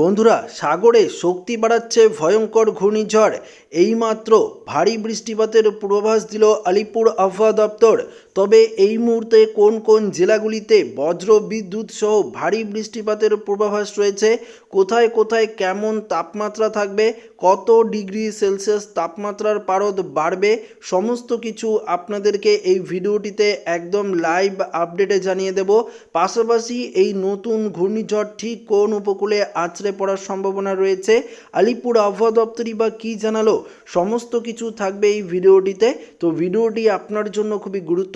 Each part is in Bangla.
বন্ধুরা সাগরে শক্তি বাড়াচ্ছে ভয়ঙ্কর ঘূর্ণিঝড়। এইমাত্র ভারী বৃষ্টিপাতের পূর্বাভাস দিল আলিপুর আবহাওয়া দপ্তর। তবে এই মুহূর্তে কোন কোন জেলাগুলিতে বজ্র বিদ্যুৎ সহ ভারী বৃষ্টিপাতের পূর্বাভাস রয়েছে, কোথায় কোথায় কেমন তাপমাত্রা থাকবে, কত ডিগ্রি সেলসিয়াস তাপমাত্রার পারদ বাড়বে, সমস্ত কিছু আপনাদেরকে এই ভিডিওটিতে একদম লাইভ আপডেটে জানিয়ে দেব। পাশাপাশি এই নতুন ঘূর্ণিঝড় ঠিক কোন উপকূলে আছড়ে পড়ার সম্ভাবনা রয়েছে, আলিপুর আবহাওয়া দপ্তরই বা কী জানালো, সমস্ত কিছু থাকবে এই ভিডিওটিতে। তো ভিডিওটি আপনার জন্য খুবই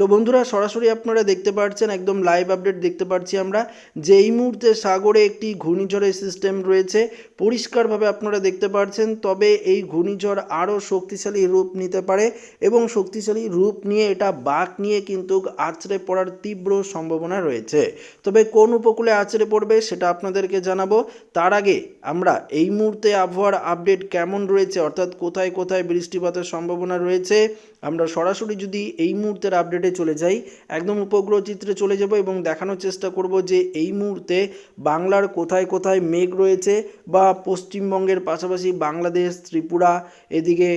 তো বন্ধুরা, সরাসরি আপনারা দেখতে পাচ্ছেন একদম লাইভ আপডেট দেখতে পাচ্ছি আমরা, যে এই মুহূর্তে সাগরে একটি ঘূর্ণিঝড়ের সিস্টেম রয়েছে, পরিষ্কারভাবে আপনারা দেখতে পাচ্ছেন তবে এই ঘূর্ণিঝড় আরও শক্তিশালী রূপ নিতে পারে এবং শক্তিশালী রূপ নিয়ে এটা বাঁক নিয়ে কিন্তু আছড়ে পড়ার তীব্র সম্ভাবনা রয়েছে। তবে কোন উপকূলে আছড়ে পড়বে সেটা আপনাদেরকে জানাব। তার আগে আমরা এই মুহূর্তে আবহাওয়ার আপডেট কেমন রয়েছে, অর্থাৎ কোথায় কোথায় বৃষ্টিপাতের সম্ভাবনা রয়েছে আমরা সরাসরি যদি এই মুহূর্তের আপডেটে চলে যাই, একদম উপগ্রহ চিত্রে চলে যাব এবং দেখানোর চেষ্টা করব যে এই মুহূর্তে বাংলার কোথায় কোথায় মেঘ রয়েছে বা পশ্চিমবঙ্গের পাশাপাশি বাংলাদেশ, ত্রিপুরা, এদিকে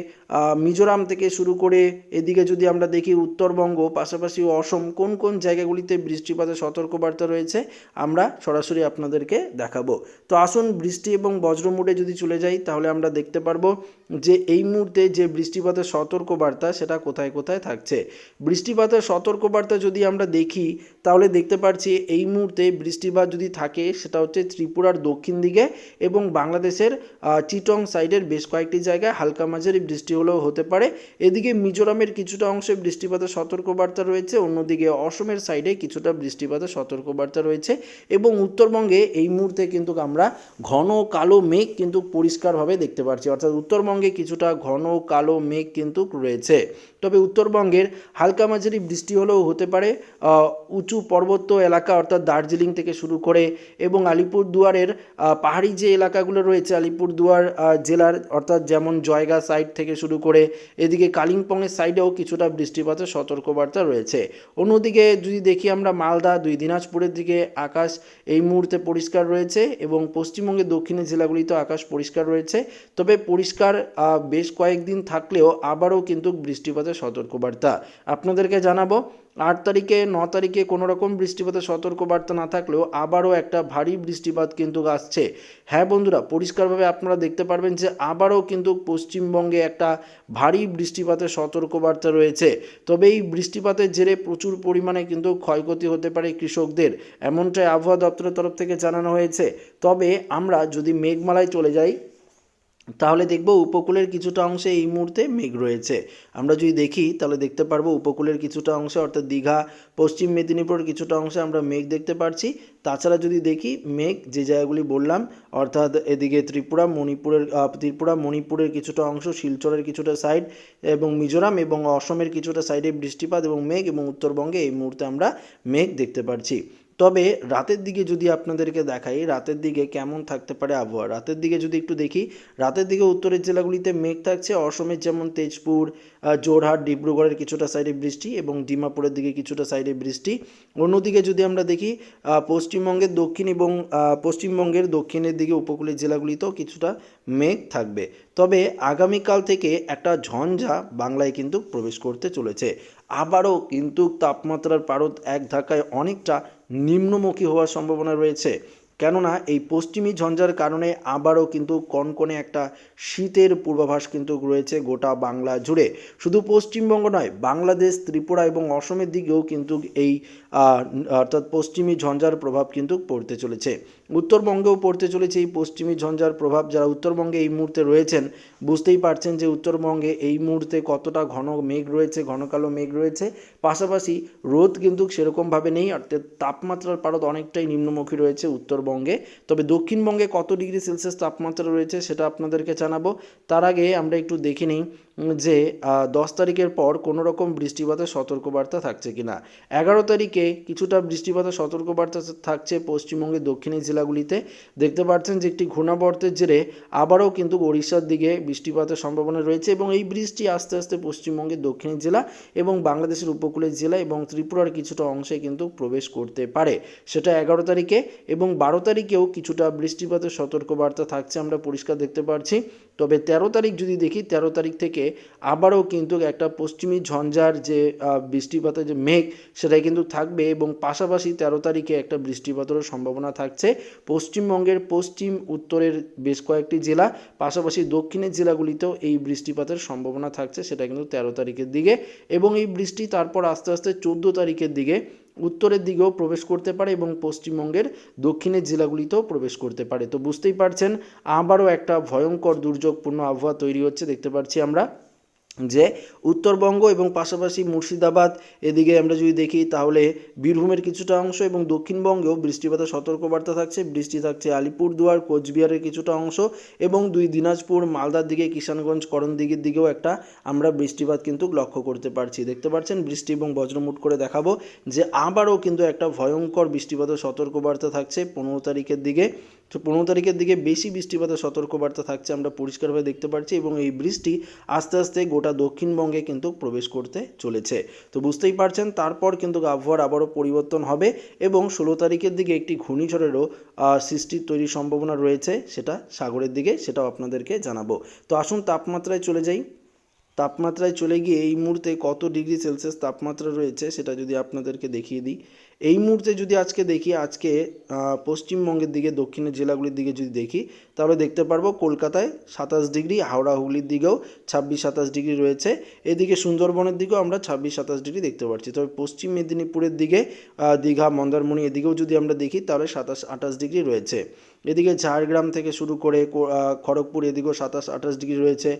মিজোরাম থেকে শুরু করে এদিকে যদি আমরা দেখি উত্তরবঙ্গ, পাশাপাশি অসম, কোন কোন জায়গাগুলিতে বৃষ্টিপাতের সতর্কবার্তা রয়েছে, আমরা সরাসরি আপনাদেরকে দেখাবো। তো আসুন বৃষ্টি এবং বজ্রমুডে যদি চলে যাই, তাহলে আমরা দেখতে পারব যে এই মুহূর্তে যে বৃষ্টিপাতের সতর্কবার্তা, সেটা কোথায় কোথায় থাকছে। বৃষ্টিপাতের সতর্কবার্তা যদি আমরা দেখি, তাহলে দেখতে পাচ্ছি এই মুহূর্তে বৃষ্টিপাত যদি থাকে, সেটা হচ্ছে ত্রিপুরার দক্ষিণ দিকে এবং বাংলাদেশের চিটং সাইডের বেশ কয়েকটি জায়গায় হালকা মাঝারি বৃষ্টি হলেও হতে পারে। এদিকে মিজোরামের কিছুটা অংশে বৃষ্টিপাতের সতর্কবার্তা রয়েছে, অন্যদিকে অসমের সাইডে কিছুটা বৃষ্টিপাতের সতর্কবার্তা রয়েছে এবং উত্তরবঙ্গে এই মুহূর্তে কিন্তু আমরা ঘন কালো মেঘ কিন্তু পরিষ্কারভাবে দেখতে পাচ্ছি। অর্থাৎ উত্তরবঙ্গে কিছুটা ঘন কালো মেঘ কিন্তু রয়েছে। তবে উত্তরবঙ্গের হালকা মাঝারি বৃষ্টি হলেও হতে পারে উঁচু পর্বত এলাকা অর্থাৎ দার্জিলিং থেকে শুরু করে এবং আলিপুরদুয়ারের পাহাড়ি যে এলাকাগুলো রয়েছে, আলিপুরদুয়ার জেলার অর্থাৎ যেমন জয়গা সাইড থেকে শুরু করে এদিকে কালিম্পংয়ের সাইডেও কিছুটা বৃষ্টিপাতের সতর্কবার্তা রয়েছে। অন্যদিকে যদি দেখি আমরা মালদা, দুই দিনাজপুরের দিকে আকাশ এই মুহূর্তে পরিষ্কার রয়েছে এবং পশ্চিমবঙ্গের দক্ষিণের জেলাগুলিতেও আকাশ পরিষ্কার রয়েছে। তবে পরিষ্কার বেশ কয়েকদিন থাকলেও আবারও কিন্তু বৃষ্টিপাতের সতর্কবার্তা। আপনাদেরকে জানাব আট তারিখে, ন তারিখে কোনো রকম বৃষ্টিপাতের সতর্কবার্তা না থাকলেও আবারও একটা ভারী বৃষ্টিপাত কিন্তু আসছে। হ্যাঁ বন্ধুরা, পরিষ্কারভাবে আপনারা দেখতে পারবেন যে আবারও কিন্তু পশ্চিমবঙ্গে একটা ভারী বৃষ্টিপাতের সতর্কবার্তা রয়েছে। তবে এই বৃষ্টিপাতের জেরে প্রচুর পরিমাণে কিন্তু ক্ষয়ক্ষতি হতে পারে কৃষকদের, এমনটাই আবহাওয়া দপ্তরের তরফ থেকে জানানো হয়েছে। তবে আমরা যদি মেঘমালায় চলে যাই তাহলে দেখব উপকূলের কিছুটা অংশে এই মুহূর্তে মেঘ রয়েছে। আমরা যদি দেখি, তাহলে দেখতে পারব উপকূলের কিছুটা অংশে, অর্থাৎ দীঘা, পশ্চিম মেদিনীপুরের কিছুটা অংশে আমরা মেঘ দেখতে পারছি। তাছাড়া যদি দেখি, মেঘ যে জায়গাগুলি বললাম, অর্থাৎ এদিকে ত্রিপুরা, মণিপুরের ত্রিপুরা, মণিপুরের কিছুটা অংশ, শিলচরের কিছুটা সাইড এবং মিজোরাম এবং অসমের কিছুটা সাইডে বৃষ্টিপাত এবং মেঘ এবং উত্তরবঙ্গে এই মুহূর্তে আমরা মেঘ দেখতে পারছি। তবে রাতের দিকে যদি আপনাদেরকে দেখাই রাতের দিকে কেমন থাকতে পারে আবহাওয়া? রাতের দিকে যদি একটু দেখি রাতের দিকে উত্তরের জেলাগুলিতে মেঘ থাকছে। অসমের যেমন তেজপুর আহ, যোরহাট ডিব্রুগড়ের কিছুটা সাইডে বৃষ্টি এবং ডিমাপুরের দিকে কিছুটা সাইডে বৃষ্টি। অন্যদিকে যদি আমরা দেখি পশ্চিমবঙ্গের দক্ষিণ এবং পশ্চিমবঙ্গের দক্ষিণের দিকে উপকূলের জেলাগুলিতেও কিছুটা মেঘ থাকবে। তবে আগামীকাল থেকে একটা ঝঞ্ঝা বাংলায় কিন্তু প্রবেশ করতে চলেছে। আবারও কিন্তু তাপমাত্রার পারদ এক ধাক্কায় অনেকটা নিম্নমুখী হওয়ার সম্ভাবনা রয়েছে। কেননা এই পশ্চিমী ঝঞ্ঝার কারণে আবারও কিন্তু কনকনে একটা শীতের পূর্বাভাস কিন্তু রয়েছে গোটা বাংলা জুড়ে। শুধু পশ্চিমবঙ্গ নয়, বাংলাদেশ, ত্রিপুরা এবং অসমের দিকেও কিন্তু এই অর্থাৎ পশ্চিমী ঝঞ্ঝার প্রভাব কিন্তু পড়তে চলেছে। উত্তরবঙ্গেও পড়তে চলেছে এই পশ্চিমী ঝঞ্ঝার প্রভাব। যারা উত্তরবঙ্গে এই মুহূর্তে রয়েছেন, বুঝতেই পারছেন যে উত্তরবঙ্গে এই মুহূর্তে কতটা ঘন মেঘ রয়েছে, ঘন কালো মেঘ রয়েছে। পাশাপাশি রোদ কিন্তু সেরকমভাবে নেই, অর্থাৎ তাপমাত্রার পারদ অনেকটাই নিম্নমুখী রয়েছে উত্তরবঙ্গে তবে দক্ষিণবঙ্গে কত ডিগ্রি সেলসিয়াস তাপমাত্রা রয়েছে সেটা আপনাদেরকে জানাব। তার আগে আমরা একটু দেখে নিই যে দশ তারিখের পর কোনো রকম বৃষ্টিপাতের সতর্কবার্তা থাকছে কিনা এগারো তারিখে কিছুটা বৃষ্টিপাতের সতর্কবার্তা থাকছে পশ্চিমবঙ্গের দক্ষিণের জেলাগুলিতে। দেখতে পাচ্ছেন যে, একটি ঘূর্ণাবর্তের জেরে আবারও কিন্তু ওড়িশার দিকে বৃষ্টিপাতের সম্ভাবনা রয়েছে এবং এই বৃষ্টি আস্তে আস্তে পশ্চিমবঙ্গের দক্ষিণের জেলা এবং বাংলাদেশের উপকূলের জেলা এবং ত্রিপুরার কিছুটা অংশে কিন্তু প্রবেশ করতে পারে। সেটা এগারো তারিখে এবং বারো তারিখেও কিছুটা বৃষ্টিপাতের সতর্কবার্তা থাকছে আমরা পরিষ্কার দেখতে পাচ্ছি তবে তেরো তারিখ যদি দেখি, তেরো তারিখ থেকে আবারও কিন্তু একটা পশ্চিমী ঝঞ্ঝার যে বৃষ্টিপাতের যে মেঘ, সেটাই কিন্তু থাকবে এবং পাশাপাশি তেরো তারিখে একটা বৃষ্টিপাতেরও সম্ভাবনা থাকছে। পশ্চিমবঙ্গের পশ্চিম উত্তরের বেশ কয়েকটি জেলা, পাশাপাশি দক্ষিণের জেলাগুলিতেও এই বৃষ্টিপাতের সম্ভাবনা থাকছে, সেটা কিন্তু তেরো তারিখের দিকে। এবং এই বৃষ্টি তারপর আস্তে আস্তে চোদ্দ তারিখের দিকে উত্তরের দিকেও প্রবেশ করতে পারে এবং পশ্চিমবঙ্গের দক্ষিণের জেলাগুলিতেও প্রবেশ করতে পারে। তো বুঝতেই পারছেন, আবারও একটা ভয়ঙ্কর দুর্যোগপূর্ণ আবহাওয়া তৈরি হচ্ছে, দেখতে পাচ্ছি আমরা। যে উত্তরবঙ্গ এবং পাশাপাশি মুর্শিদাবাদ এদিকে আমরা যদি দেখি তাহলে বীরভূমের কিছুটা অংশ এবং দক্ষিণবঙ্গেও বৃষ্টিপাতের সতর্কবার্তা থাকছে। বৃষ্টি থাকছে আলিপুরদুয়ার, কোচবিহারের কিছুটা অংশ এবং দুই দিনাজপুর, মালদার দিকে, কিষানগঞ্জ করণ দিকেও একটা আমরা বৃষ্টিপাত কিন্তু লক্ষ্য করতে পারছি। দেখতে পাচ্ছেন বৃষ্টি এবং বজ্রমুট করে দেখাবো যে আবারও কিন্তু একটা ভয়ঙ্কর বৃষ্টিপাতের সতর্কবার্তা থাকছে পনেরো তারিখের দিকে। তো পনেরো তারিখের দিকে বেশি বৃষ্টিপাতের সতর্কবার্তা থাকছে, আমরা পরিষ্কারভাবে দেখতে পাচ্ছি এবং এই বৃষ্টি আস্তে আস্তে গোটা দক্ষিণবঙ্গে কিন্তু প্রবেশ করতে চলেছে। তো বুঝতেই পারছেন, তারপর কিন্তু আবহাওয়ার আবারও পরিবর্তন হবে এবং ষোলো তারিখের দিকে একটি ঘূর্ণিঝড়েরও সৃষ্টির তৈরির সম্ভাবনা রয়েছে, সেটা সাগরের দিকে, সেটাও আপনাদেরকে জানাব। তো আসুন তাপমাত্রায় চলে যাই। তাপমাত্রায় চলে গিয়ে এই মুহূর্তে কত ডিগ্রি সেলসিয়াস তাপমাত্রা রয়েছে সেটা যদি আপনাদেরকে দেখিয়ে দিই। এই মুহূর্তে যদি আজকে দেখি, আজকে পশ্চিমবঙ্গের দিকে, দক্ষিণের জেলাগুলির দিকে যদি দেখি, তাহলে দেখতে পারব কলকাতায় সাতাশ ডিগ্রি হাওড়া হুগলির দিকেও ছাব্বিশ সাতাশ ডিগ্রি রয়েছে। এদিকে সুন্দরবনের দিকেও আমরা ছাব্বিশ সাতাশ ডিগ্রি দেখতে পাচ্ছি। তবে পশ্চিম মেদিনীপুরের দিকে দীঘা, মন্দারমণি এদিকেও যদি আমরা দেখি, তাহলে সাতাশ আঠাশ ডিগ্রি রয়েছে। এদিকে ঝাড়গ্রাম থেকে শুরু করে খড়গপুর এদিকেও সাতাশ, আঠাশ ডিগ্রি রয়েছে।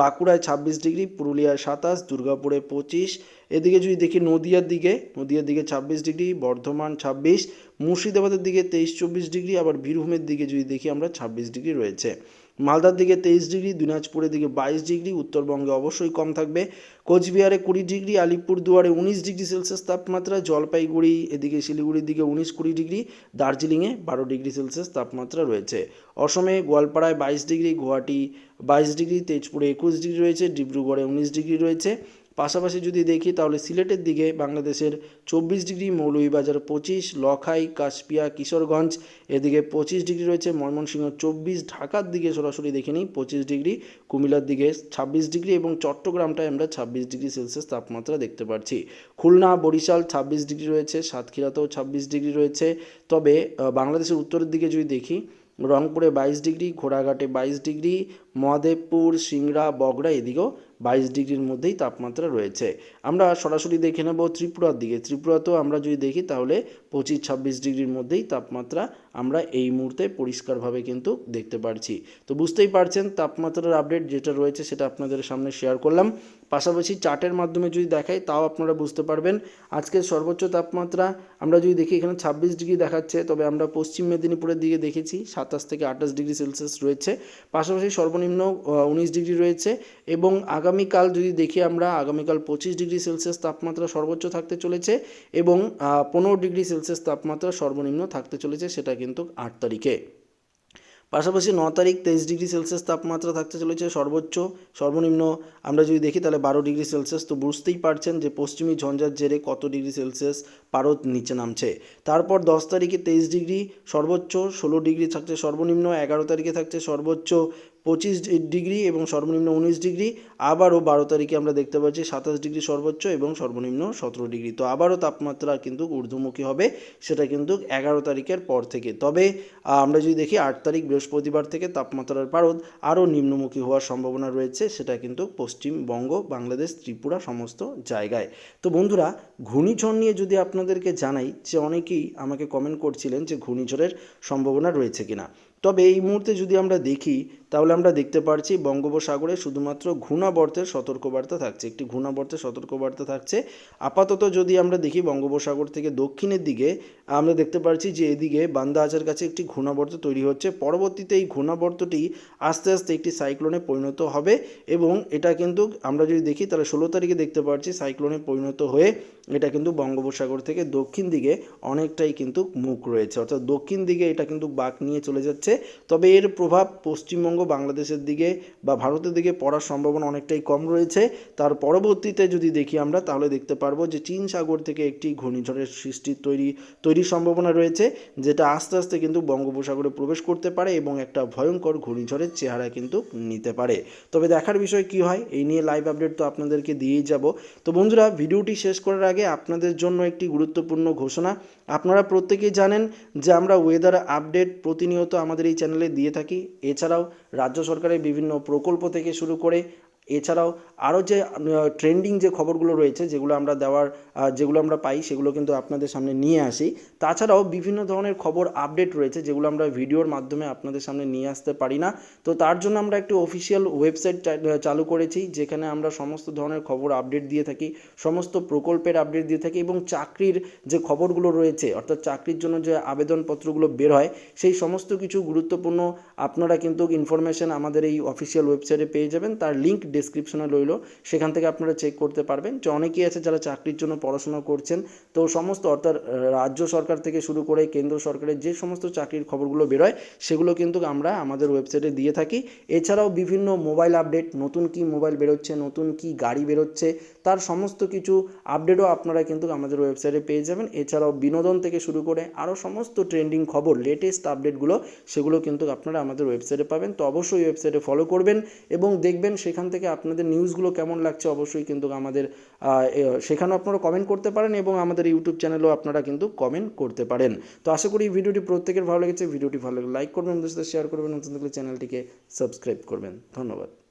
বাঁকুড়ায় ছাব্বিশ ডিগ্রি, পুরুলিয়ায় সাতাশ, দুর্গাপুরে পঁচিশ। এদিকে যদি দেখি নদিয়ার দিকে নদিয়ার দিকে ছাব্বিশ ডিগ্রি, বর্ধমান ছাব্বিশ, মুর্শিদাবাদের দিকে তেইশ, চব্বিশ ডিগ্রি, আবার বীরভূমের দিকে যদি দেখি আমরা ছাব্বিশ ডিগ্রি রয়েছে। মালদার দিকে তেইশ ডিগ্রি, দিনাজপুরের দিকে বাইশ ডিগ্রি, উত্তরবঙ্গে অবশ্যই কম থাকবে। কোচবিহারে কুড়ি ডিগ্রি আলিপুরদুয়ারে উনিশ ডিগ্রি সেলসিয়াস তাপমাত্রা, জলপাইগুড়ি এদিকে শিলিগুড়ির দিকে উনিশ কুড়ি ডিগ্রি, দার্জিলিংয়ে বারো ডিগ্রি সেলসিয়াস তাপমাত্রা রয়েছে। অসমে গোয়ালপাড়ায় বাইশ ডিগ্রি, গুয়াহাটি বাইশ ডিগ্রি, তেজপুরে একুশ ডিগ্রি রয়েছে, ডিব্রুগড়ে উনিশ ডিগ্রি রয়েছে। পাশাপাশি যদি দেখি তাহলে সিলেটের দিকে বাংলাদেশের চব্বিশ ডিগ্রি, মৌলভীবাজার পঁচিশ, লখাই, কাশপিয়া, কিশোরগঞ্জ, এদিকে পঁচিশ ডিগ্রি রয়েছে, ময়মনসিংহ চব্বিশ, ঢাকার দিকে সরাসরি দেখে নিই পঁচিশ ডিগ্রি, কুমিল্লার দিকে ছাব্বিশ ডিগ্রি এবং চট্টগ্রামটায় আমরা ছাব্বিশ ডিগ্রি সেলসিয়াস তাপমাত্রা দেখতে পাচ্ছি। খুলনা, বরিশাল ছাব্বিশ ডিগ্রি রয়েছে, সাতক্ষীরাতেও ছাব্বিশ ডিগ্রি রয়েছে। তবে বাংলাদেশের উত্তরের দিকে যদি দেখি, রংপুরে বাইশ ডিগ্রি, ঘোড়াঘাটে বাইশ ডিগ্রি, মহাদেবপুর, সিংড়া, বগড়া এদিকেও বাইশ ডিগ্রির মধ্যেই তাপমাত্রা রয়েছে। আমরা সরাসরি দেখে নেব ত্রিপুরার দিকে। ত্রিপুরাতেও আমরা যদি দেখি, তাহলে পঁচিশ ছাব্বিশ ডিগ্রির মধ্যেই তাপমাত্রা আমরা এই মুহূর্তে পরিষ্কারভাবে কিন্তু দেখতে পারছি। তো বুঝতেই পারছেন, তাপমাত্রার আপডেট যেটা রয়েছে সেটা আপনাদের সামনে শেয়ার করলাম। পাশাপাশি চার্টের মাধ্যমে যদি দেখাই, তাও আপনারা বুঝতে পারবেন। আজকের সর্বোচ্চ তাপমাত্রা আমরা যদি দেখি, এখানে ছাব্বিশ ডিগ্রি দেখাচ্ছে, তবে আমরা পশ্চিম মেদিনীপুরের দিকে দেখেছি, সাতাশ থেকে আঠাশ ডিগ্রি সেলসিয়াস রয়েছে। পাশাপাশি সর্বনিম্ন উনিশ ডিগ্রি রয়েছে এবং আগামীকাল যদি দেখি আমরা, আগামীকাল পঁচিশ ডিগ্রি সেলসিয়াস তাপমাত্রা সর্বোচ্চ থাকতে চলেছে এবং পনেরো ডিগ্রি সেলসিয়াস তাপমাত্রা সর্বনিম্ন থাকতে চলেছে, সেটা কিন্তু আট তারিখে। পাশাপাশি ন তারিখ তেইশ ডিগ্রি সেলসিয়াস তাপমাত্রা থাকতে চলেছে, সর্বোচ্চ, সর্বনিম্ন। আমরা যদি দেখি তাহলে বারো ডিগ্রি সেলসিয়াস, তো বুঝতেই পারছেন যে পশ্চিমী ঝঞ্ঝার জেরে কত ডিগ্রি সেলসিয়াস পারদ নিচে নামছে। তারপর দশ তারিখে তেইশ ডিগ্রি, সর্বোচ্চ, ষোলো ডিগ্রি থাকছে সর্বনিম্ন, এগারো তারিখে থাকছে সর্বোচ্চ পঁচিশ ডিগ্রি এবং সর্বনিম্ন উনিশ ডিগ্রি। আবারও বারো তারিখে আমরা দেখতে পাচ্ছি সাতাশ ডিগ্রি সর্বোচ্চ এবং সর্বনিম্ন সতেরো ডিগ্রি। তো আবারও তাপমাত্রা কিন্তু ঊর্ধ্বমুখী হবে, সেটা কিন্তু এগারো তারিখের পর থেকে। তবে আমরা যদি দেখি আট তারিখ বৃহস্পতিবার থেকে তাপমাত্রার পারদ আরও নিম্নমুখী হওয়ার সম্ভাবনা রয়েছে, সেটা কিন্তু পশ্চিমবঙ্গ, বাংলাদেশ, ত্রিপুরা সমস্ত জায়গায়। তো বন্ধুরা, ঘূর্ণিঝড় নিয়ে যদি আপনাদেরকে জানাই, যে অনেকেই আমাকে কমেন্ট করছিলেন যে ঘূর্ণিঝড়ের সম্ভাবনা রয়েছে কিনা। তবে এই মুহূর্তে যদি আমরা দেখি তাহলে আমরা দেখতে পারছি বঙ্গোপসাগরে শুধুমাত্র ঘূর্ণাবর্তের সতর্কবার্তা থাকছে। একটি ঘূর্ণাবর্তের সতর্কবার্তা থাকছে। আপাতত যদি আমরা দেখি বঙ্গোপসাগর থেকে দক্ষিণের দিকে, আমরা দেখতে পাচ্ছি যে এদিকে বান্দা আচার কাছে একটি ঘূর্ণাবর্ত তৈরি হচ্ছে। পরবর্তীতে এই ঘূর্ণাবর্তটি আস্তে আস্তে একটি সাইক্লোনে পরিণত হবে এবং এটা কিন্তু আমরা যদি দেখি, তাহলে ষোলো তারিখে দেখতে পাচ্ছি সাইক্লোনে পরিণত হয়ে এটা কিন্তু বঙ্গোপসাগর থেকে দক্ষিণ দিকে অনেকটাই কিন্তু মুখ রয়েছে। অর্থাৎ দক্ষিণ দিকে এটা কিন্তু বাঁক নিয়ে চলে যাচ্ছে। তবে এর প্রভাব পশ্চিমবঙ্গ বাংলাদেশের দিকে বা ভারতের দিকে পড়ার সম্ভাবনা অনেকটাই কম রয়েছে। তার পরবর্তীতে যদি দেখি আমরা, তাহলে দেখতে পারব যে চীন সাগর থেকে একটি ঘূর্ণিঝড়ের সৃষ্টির তৈরি, তৈরির সম্ভাবনা রয়েছে, যেটা আস্তে আস্তে কিন্তু বঙ্গোপসাগরে প্রবেশ করতে পারে এবং একটা ভয়ঙ্কর ঘূর্ণিঝড়ের চেহারা কিন্তু নিতে পারে। তবে দেখার বিষয় কি হয়, এই নিয়ে লাইভ আপডেট তো আপনাদেরকে দিয়েই যাব। তো বন্ধুরা, ভিডিওটি শেষ করার আগে আপনাদের জন্য একটি গুরুত্বপূর্ণ ঘোষণা। আপনারা প্রত্যেকেই জানেন যে আমরা ওয়েদার আপডেট প্রতিনিয়ত আমাদের এই চ্যানেলে দিয়ে থাকি। এছাড়াও রাজ্য সরকারের বিভিন্ন প্রকল্প থেকে শুরু করে এছাড়াও আরও যে ট্রেন্ডিং যে খবরগুলো রয়েছে, যেগুলো আমরা দেওয়ার যেগুলো আমরা পাই, সেগুলো কিন্তু আপনাদের সামনে নিয়ে আসি। তাছাড়াও বিভিন্ন ধরনের খবর আপডেট রয়েছে, যেগুলো আমরা ভিডিওর মাধ্যমে আপনাদের সামনে নিয়ে আসতে পারি না। তো তার জন্য আমরা একটি অফিসিয়াল ওয়েবসাইট চালু করেছি, যেখানে আমরা সমস্ত ধরনের খবর আপডেট দিয়ে থাকি, সমস্ত প্রকল্পের আপডেট দিয়ে থাকি এবং চাকরির যে খবরগুলো রয়েছে, অর্থাৎ চাকরির জন্য যে আবেদনপত্রগুলো বের হয়, সেই সমস্ত কিছু গুরুত্বপূর্ণ আপনারা কিন্তু ইনফরমেশন আমাদের এই অফিসিয়াল ওয়েবসাইটে পেয়ে যাবেন। তার লিঙ্ক ডিসক্রিপশনে রইল, সেখান থেকে আপনারা চেক করতে পারবেন। যে অনেকেই আছে যারা চাকরির জন্য পড়াশোনা করছেন, তো সমস্ত অর্থাৎ রাজ্য সরকার থেকে শুরু করে কেন্দ্র সরকারের যে সমস্ত চাকরির খবরগুলো বেরোয়, সেগুলো কিন্তু আমরা আমাদের ওয়েবসাইটে দিয়ে থাকি। এছাড়াও বিভিন্ন মোবাইল আপডেট নতুন কি মোবাইল বেরোচ্ছে, নতুন কি গাড়ি বেরোচ্ছে, তার সমস্ত কিছু আপডেটও আপনারা কিন্তু আমাদের ওয়েবসাইটে পেয়ে যাবেন। এছাড়াও বিনোদন থেকে শুরু করে আরও সমস্ত ট্রেন্ডিং খবর লেটেস্ট আপডেটগুলো সেগুলো কিন্তু আপনারা আমাদের ওয়েবসাইটে পাবেন। তো অবশ্যই ওয়েবসাইটে ফলো করবেন এবং দেখবেন সেখান থেকে আপনাদের নিউজগুলো কেমন লাগছে অবশ্যই কিন্তু আমাদের সেখানেও আপনারা কমেন্ট করতে পারেন এবং আমাদের ইউটিউব চ্যানেলেও আপনারা কিন্তু কমেন্ট করতে পারেন। তো আশা করি ভিডিওটি প্রত্যেকের ভালো লেগেছে। ভিডিওটি ভালো লাগলে লাইক করবেন, বন্ধুদের সাথে শেয়ার করবেন, নতুন থাকলে চ্যানেলটিকে সাবস্ক্রাইব করবেন। ধন্যবাদ।